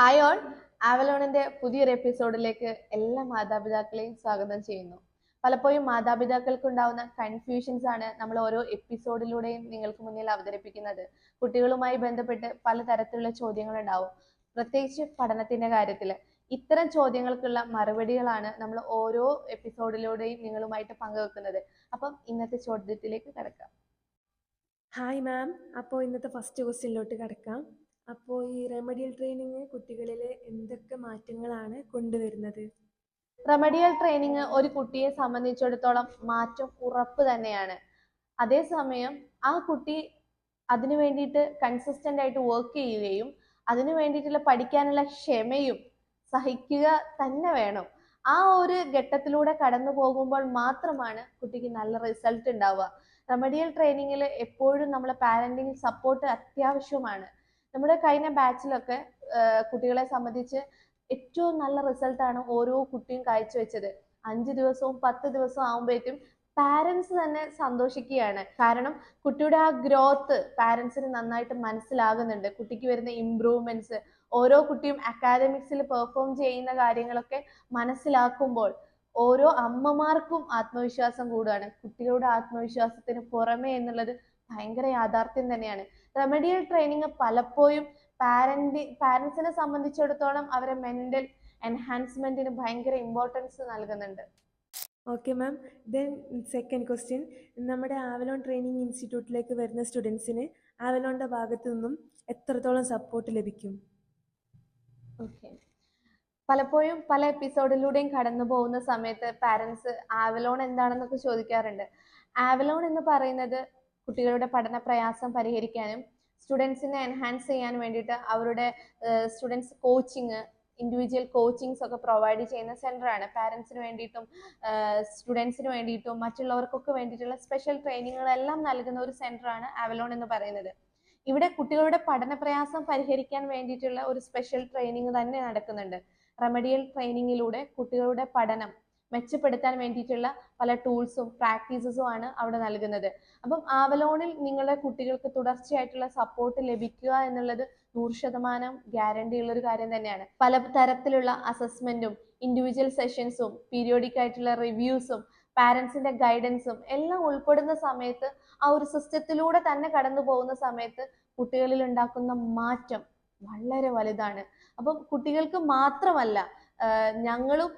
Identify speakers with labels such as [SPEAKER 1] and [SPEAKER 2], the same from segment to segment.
[SPEAKER 1] Hi all ആവലോണിന്റെ പുതിയൊരു എപ്പിസോഡിലേക്ക് എല്ലാ മാതാപിതാക്കളെയും സ്വാഗതം ചെയ്യുന്നു. പലപ്പോഴും മാതാപിതാക്കൾക്ക് ഉണ്ടാവുന്ന കൺഫ്യൂഷൻസ് ആണ് നമ്മൾ ഓരോ എപ്പിസോഡിലൂടെയും നിങ്ങൾക്ക് മുന്നിൽ അവതരിപ്പിക്കുന്നത്. കുട്ടികളുമായി ബന്ധപ്പെട്ട് പലതരത്തിലുള്ള ചോദ്യങ്ങൾ ഉണ്ടാവും പ്രത്യേകിച്ച് പഠനത്തിന്റെ കാര്യത്തിൽ ഇത്തരം ചോദ്യങ്ങൾക്കുള്ള മറുപടികളാണ് നമ്മൾ ഓരോ എപ്പിസോഡിലൂടെയും നിങ്ങളുമായിട്ട് പങ്കുവെക്കുന്നത്. അപ്പം ഇന്നത്തെ ചോദ്യത്തിലേക്ക് കിടക്കാം.
[SPEAKER 2] ഹായ് മാം അപ്പോൾ ഇന്നത്തെ ഫസ്റ്റ് ക്വസ്റ്റ്യനിലോട്ട് കിടക്കാം. അപ്പോൾ ഈ റെമഡിയൽ ട്രെയിനിങ് കുട്ടികളിൽ എന്തൊക്കെ മാറ്റങ്ങളാണ് കൊണ്ടുവരുന്നത്?
[SPEAKER 1] റെമഡിയൽ ട്രെയിനിങ് ഒരു കുട്ടിയെ സംബന്ധിച്ചിടത്തോളം മാറ്റം ഉറപ്പ് തന്നെയാണ്. അതേസമയം ആ കുട്ടി അതിനു വേണ്ടിയിട്ട് കൺസിസ്റ്റന്റ് ആയിട്ട് വർക്ക് ചെയ്യുകയും അതിനു വേണ്ടിയിട്ടുള്ള പഠിക്കാനുള്ള ക്ഷമയും സഹിക്കുക തന്നെ വേണം. ആ ഒരു ഘട്ടത്തിലൂടെ കടന്നു പോകുമ്പോൾ മാത്രമാണ് കുട്ടിക്ക് നല്ല റിസൾട്ട് ഉണ്ടാവുക. റെമഡിയൽ ട്രെയിനിങ്ങിൽ എപ്പോഴും നമ്മളെ പാരന്റിങ് സപ്പോർട്ട് അത്യാവശ്യമാണ്. നമ്മുടെ കഴിഞ്ഞ ബാച്ചിലൊക്കെ കുട്ടികളെ സംബന്ധിച്ച് ഏറ്റവും നല്ല റിസൾട്ടാണ് ഓരോ കുട്ടിയും കാഴ്ചവെച്ചത് അഞ്ച് ദിവസവും പത്ത് ദിവസവും ആകുമ്പോഴേക്കും പാരൻസ് തന്നെ സന്തോഷിക്കുകയാണ്. കാരണം കുട്ടിയുടെ ആ ഗ്രോത്ത് പാരൻസിന് നന്നായിട്ട് മനസ്സിലാകുന്നുണ്ട്. കുട്ടിക്ക് വരുന്ന ഇമ്പ്രൂവ്മെന്റ്സ് ഓരോ കുട്ടിയും അക്കാദമിക്സിൽ പെർഫോം ചെയ്യുന്ന കാര്യങ്ങളൊക്കെ മനസ്സിലാക്കുമ്പോൾ ഓരോ അമ്മമാർക്കും ആത്മവിശ്വാസം കൂടുകയാണ്. കുട്ടികളുടെ ആത്മവിശ്വാസത്തിന് പുറമെ എന്നുള്ളത് ഭയങ്കര യാഥാർത്ഥ്യം തന്നെയാണ്. റെമഡിയൽ ട്രെയിനിങ് പലപ്പോഴും പാരന്റി പാരന്റ്സിനെ സംബന്ധിച്ചിടത്തോളം അവരെ മെന്റൽ എൻഹാൻസ്മെന്റിന് ഭയങ്കര ഇമ്പോർട്ടൻസ് നൽകുന്നുണ്ട്.
[SPEAKER 2] Okay ma'am then second question നമ്മുടെ ആവലോൺ ട്രെയിനിങ് ഇൻസ്റ്റിറ്റ്യൂട്ടിലേക്ക് വരുന്ന സ്റ്റുഡൻസിന് ആവലോണിന്റെ ഭാഗത്തു നിന്നും എത്രത്തോളം സപ്പോർട്ട് ലഭിക്കും?
[SPEAKER 1] ഓക്കെ പലപ്പോഴും പല എപ്പിസോഡിലൂടെയും കടന്നു പോകുന്ന സമയത്ത് പാരൻസ് ആവലോൺ എന്താണെന്നൊക്കെ ചോദിക്കാറുണ്ട്. ആവലോൺ എന്ന് പറയുന്നത് കുട്ടികളുടെ പഠന പ്രയാസം പരിഹരിക്കാനും സ്റ്റുഡൻസിനെ എൻഹാൻസ് ചെയ്യാൻ വേണ്ടിയിട്ട് അവരുടെ സ്റ്റുഡൻസ് കോച്ചിങ് ഇൻഡിവിജ്വൽ കോച്ചിങ്സ് ഒക്കെ പ്രൊവൈഡ് ചെയ്യുന്ന സെന്ററാണ് പാരൻസിന് വേണ്ടിയിട്ടും സ്റ്റുഡൻസിന് വേണ്ടിയിട്ടും മറ്റുള്ളവർക്കൊക്കെ വേണ്ടിയിട്ടുള്ള സ്പെഷ്യൽ ട്രെയിനിങ്ങുകളെല്ലാം നൽകുന്ന ഒരു സെന്ററാണ് അവലോൺ എന്ന് പറയുന്നത്. ഇവിടെ കുട്ടികളുടെ പഠന പ്രയാസം പരിഹരിക്കാൻ വേണ്ടിയിട്ടുള്ള ഒരു സ്പെഷ്യൽ ട്രെയിനിങ് തന്നെ നടക്കുന്നുണ്ട്. റെമഡിയൽ ട്രെയിനിങ്ങിലൂടെ കുട്ടികളുടെ പഠനം മെച്ചപ്പെടുത്താൻ വേണ്ടിയിട്ടുള്ള പല ടൂൾസും പ്രാക്ടീസസും ആണ് അവിടെ നൽകുന്നത്. അപ്പം ആവലോണിൽ നിങ്ങളുടെ കുട്ടികൾക്ക് തുടർച്ചയായിട്ടുള്ള സപ്പോർട്ട് ലഭിക്കുക എന്നുള്ളത് നൂറ് ശതമാനം ഗ്യാരണ്ടി ഉള്ള ഒരു കാര്യം തന്നെയാണ്. പല തരത്തിലുള്ള അസസ്മെന്റും ഇൻഡിവിജ്വൽ സെഷൻസും പീരിയോഡിക് ആയിട്ടുള്ള റിവ്യൂസും പാരൻസിന്റെ ഗൈഡൻസും എല്ലാം ഉൾപ്പെടുന്ന സമയത്ത് ആ ഒരു സിസ്റ്റത്തിലൂടെ തന്നെ കടന്നു പോകുന്ന സമയത്ത് കുട്ടികളിൽ ഉണ്ടാക്കുന്ന മാറ്റം വളരെ വലുതാണ്. അപ്പം കുട്ടികൾക്ക് മാത്രമല്ല ഞങ്ങളും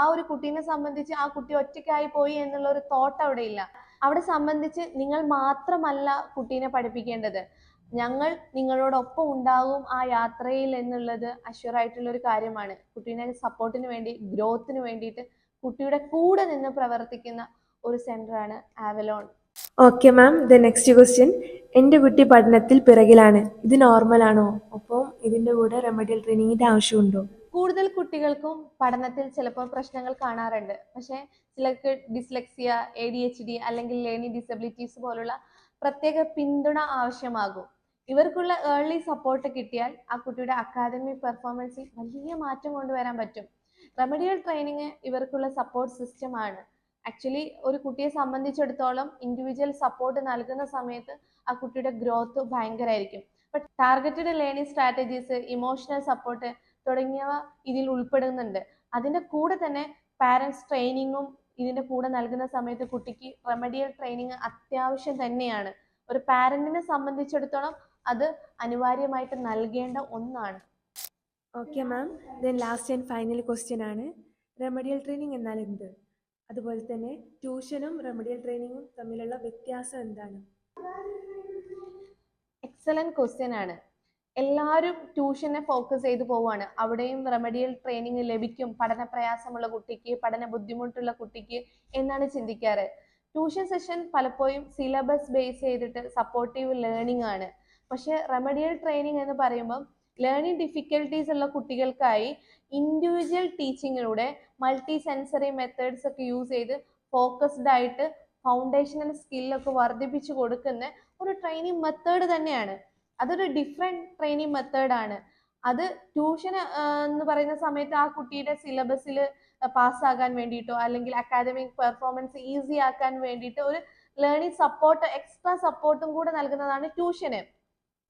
[SPEAKER 1] ആ ഒരു കുട്ടീനെ സംബന്ധിച്ച് ആ കുട്ടി ഒറ്റയ്ക്കായി പോയി എന്നുള്ള ഒരു തോട്ട് അവിടെ ഇല്ല. അവിടെ സംബന്ധിച്ച് നിങ്ങൾ മാത്രമല്ല കുട്ടീനെ പഠിപ്പിക്കേണ്ടത്. ഞങ്ങൾ നിങ്ങളോടൊപ്പം ഉണ്ടാകും ആ യാത്രയിൽ എന്നുള്ളത് അഷ്വറായിട്ടുള്ള ഒരു കാര്യമാണ്. കുട്ടീനെ സപ്പോർട്ടിന് വേണ്ടി ഗ്രോത്തിന് വേണ്ടിയിട്ട് കുട്ടിയുടെ കൂടെ നിന്ന് പ്രവർത്തിക്കുന്ന ഒരു സെന്ററാണ് Avalon
[SPEAKER 2] okay ma'am the next question എന്റെ കുട്ടി പഠനത്തിൽ പിറകിലാണ്. ഇത് നോർമൽ ആണോ? ഒപ്പം ഇതിന്റെ കൂടെ റെമഡിയൽ ട്രെയിനിങ്ങിന്റെ ആവശ്യമുണ്ടോ?
[SPEAKER 1] കൂടുതൽ കുട്ടികൾക്കും പഠനത്തിൽ ചിലപ്പോൾ പ്രശ്നങ്ങൾ കാണാറുണ്ട്. പക്ഷേ ചിലർക്ക് dyslexia A D H D അല്ലെങ്കിൽ ലേണിംഗ് ഡിസബിലിറ്റീസ് പോലുള്ള പ്രത്യേക പിന്തുണ ആവശ്യമാകും. ഇവർക്കുള്ള ഏർലി സപ്പോർട്ട് കിട്ടിയാൽ ആ കുട്ടിയുടെ അക്കാദമിക് പെർഫോമൻസിൽ വലിയ മാറ്റം കൊണ്ടുവരാൻ പറ്റും. റെമഡിയൽ ട്രെയിനിങ് ഇവർക്കുള്ള സപ്പോർട്ട് സിസ്റ്റം ആണ്. ആക്ച്വലി ഒരു കുട്ടിയെ സംബന്ധിച്ചിടത്തോളം ഇൻഡിവിജ്വൽ സപ്പോർട്ട് നൽകുന്ന സമയത്ത് ആ കുട്ടിയുടെ growth ഭയങ്കരമായിരിക്കും but targeted learning strategies emotional support തുടങ്ങിയവ ഇതിൽ ഉൾപ്പെടുന്നുണ്ട്. അതിന്റെ കൂടെ തന്നെ പാരൻസ് ട്രെയിനിങ്ങും ഇതിന്റെ കൂടെ നൽകുന്ന സമയത്ത് കുട്ടിക്ക് റെമഡിയൽ ട്രെയിനിങ് അത്യാവശ്യം തന്നെയാണ്. ഒരു പാരന്റിനെ സംബന്ധിച്ചിടത്തോളം അത് അനിവാര്യമായിട്ട് നൽകേണ്ട ഒന്നാണ്.
[SPEAKER 2] Okay ma'am then last and final question ആണ്. റെമഡിയൽ ട്രെയിനിങ് എന്നാൽ എന്ത്? അതുപോലെ തന്നെ ട്യൂഷനും റെമഡിയൽ ട്രെയിനിങ്ങും തമ്മിലുള്ള വ്യത്യാസം എന്താണ്?
[SPEAKER 1] എക്സലന്റ് ക്വസ്റ്റ്യൻ ആണ്. എല്ലാവരും ട്യൂഷനെ ഫോക്കസ് ചെയ്ത് പോവാണ്. അവിടെയും റെമഡിയൽ ട്രെയിനിങ് ലഭിക്കും. പഠന പ്രയാസമുള്ള കുട്ടിക്ക് പഠന ബുദ്ധിമുട്ടുള്ള കുട്ടിക്ക് എന്നാണ് ചിന്തിക്കാറ്. ട്യൂഷൻ സെഷൻ പലപ്പോഴും സിലബസ് ബേസ് ചെയ്തിട്ട് സപ്പോർട്ടീവ് ലേണിംഗ് ആണ്. പക്ഷെ റെമഡിയൽ ട്രെയിനിങ് എന്ന് പറയുമ്പോൾ ലേണിംഗ് ഡിഫിക്കൽട്ടീസ് ഉള്ള കുട്ടികൾക്കായി ഇൻഡിവിജ്വൽ ടീച്ചിങ്ങിലൂടെ മൾട്ടി സെൻസറി മെത്തേഡ്സ് ഒക്കെ യൂസ് ചെയ്ത് ഫോക്കസ്ഡ് ആയിട്ട് ഫൗണ്ടേഷണൽ സ്കില്ലൊക്കെ വർദ്ധിപ്പിച്ചു കൊടുക്കുന്ന ഒരു ട്രെയിനിങ് മെത്തേഡ് തന്നെയാണ്. അതൊരു ഡിഫറെന്റ് ട്രെയിനിങ് മെത്തേഡാണ് അത് ട്യൂഷൻ എന്ന് പറയുന്ന സമയത്ത് ആ കുട്ടിയുടെ സിലബസിൽ പാസ്സാകാൻ വേണ്ടിയിട്ടോ അല്ലെങ്കിൽ അക്കാദമിക് പെർഫോമൻസ് ഈസി ആക്കാൻ വേണ്ടിയിട്ട് ഒരു ലേണിംഗ് സപ്പോർട്ട് എക്സ്ട്രാ സപ്പോർട്ടും കൂടെ നൽകുന്നതാണ് ട്യൂഷന്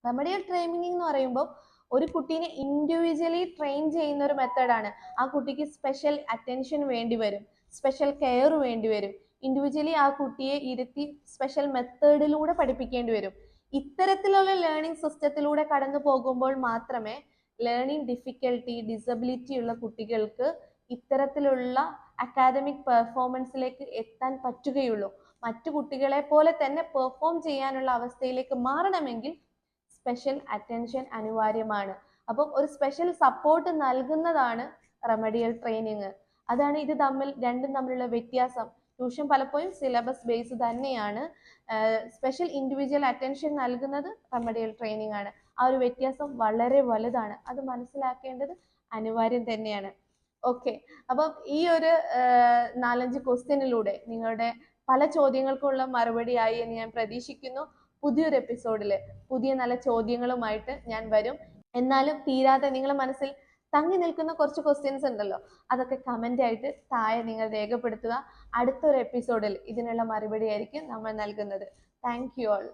[SPEAKER 1] റെമഡിയൽ ട്രെയിനിങ് എന്ന് പറയുമ്പോൾ ഒരു കുട്ടീനെ ഇൻഡിവിജ്വലി ട്രെയിൻ ചെയ്യുന്ന ഒരു മെത്തേഡാണ് ആ കുട്ടിക്ക് സ്പെഷ്യൽ അറ്റൻഷൻ വേണ്ടി വരും സ്പെഷ്യൽ കെയർ വേണ്ടി വരും. ഇൻഡിവിജ്വലി ആ കുട്ടിയെ ഇരുത്തി സ്പെഷ്യൽ മെത്തേഡിലൂടെ പഠിപ്പിക്കേണ്ടി വരും. ഇത്തരത്തിലുള്ള ലേണിംഗ് സിസ്റ്റത്തിലൂടെ കടന്നു പോകുമ്പോൾ മാത്രമേ ലേണിംഗ് ഡിഫിക്കൽട്ടി ഡിസബിലിറ്റി ഉള്ള കുട്ടികൾക്ക് ഇത്തരത്തിലുള്ള അക്കാദമിക് പെർഫോമൻസിലേക്ക് എത്താൻ പറ്റുകയുള്ളൂ. മറ്റു കുട്ടികളെ പോലെ തന്നെ പെർഫോം ചെയ്യാനുള്ള അവസ്ഥയിലേക്ക് മാറണമെങ്കിൽ സ്പെഷ്യൽ അറ്റൻഷൻ അനിവാര്യമാണ്. അപ്പം ഒരു സ്പെഷ്യൽ സപ്പോർട്ട് നൽകുന്നതാണ് റെമഡിയൽ ട്രെയിനിങ് അതാണ് ഇത് തമ്മിൽ രണ്ടും തമ്മിലുള്ള വ്യത്യാസം. ട്യൂഷൻ പലപ്പോഴും സിലബസ് ബേസ് തന്നെയാണ്. സ്പെഷ്യൽ ഇൻഡിവിജ്വൽ അറ്റൻഷൻ നൽകുന്നത് റെമഡിയൽ ട്രെയിനിങ് ആണ്. ആ ഒരു വ്യത്യാസം വളരെ വലുതാണ്. അത് മനസ്സിലാക്കേണ്ടത് അനിവാര്യം തന്നെയാണ്. ഓക്കെ അപ്പം ഈ ഒരു നാലഞ്ച് ക്വസ്റ്റ്യനിലൂടെ നിങ്ങളുടെ പല ചോദ്യങ്ങൾക്കുള്ള മറുപടിയായി എന്ന് ഞാൻ പ്രതീക്ഷിക്കുന്നു. പുതിയൊരു എപ്പിസോഡിൽ പുതിയ നല്ല ചോദ്യങ്ങളുമായിട്ട് ഞാൻ വരും. എന്നാലും തീരാതെ നിങ്ങളുടെ മനസ്സിൽ തങ്ങി നിൽക്കുന്ന കുറച്ച് ക്വസ്റ്റ്യൻസ് ഉണ്ടല്ലോ. അതൊക്കെ കമന്റ് ആയിട്ട് താഴെ നിങ്ങൾ രേഖപ്പെടുത്തുക. അടുത്തൊരു എപ്പിസോഡിൽ ഇതിനുള്ള മറുപടി ആയിരിക്കും നമ്മൾ നൽകുന്നത്. Thank you all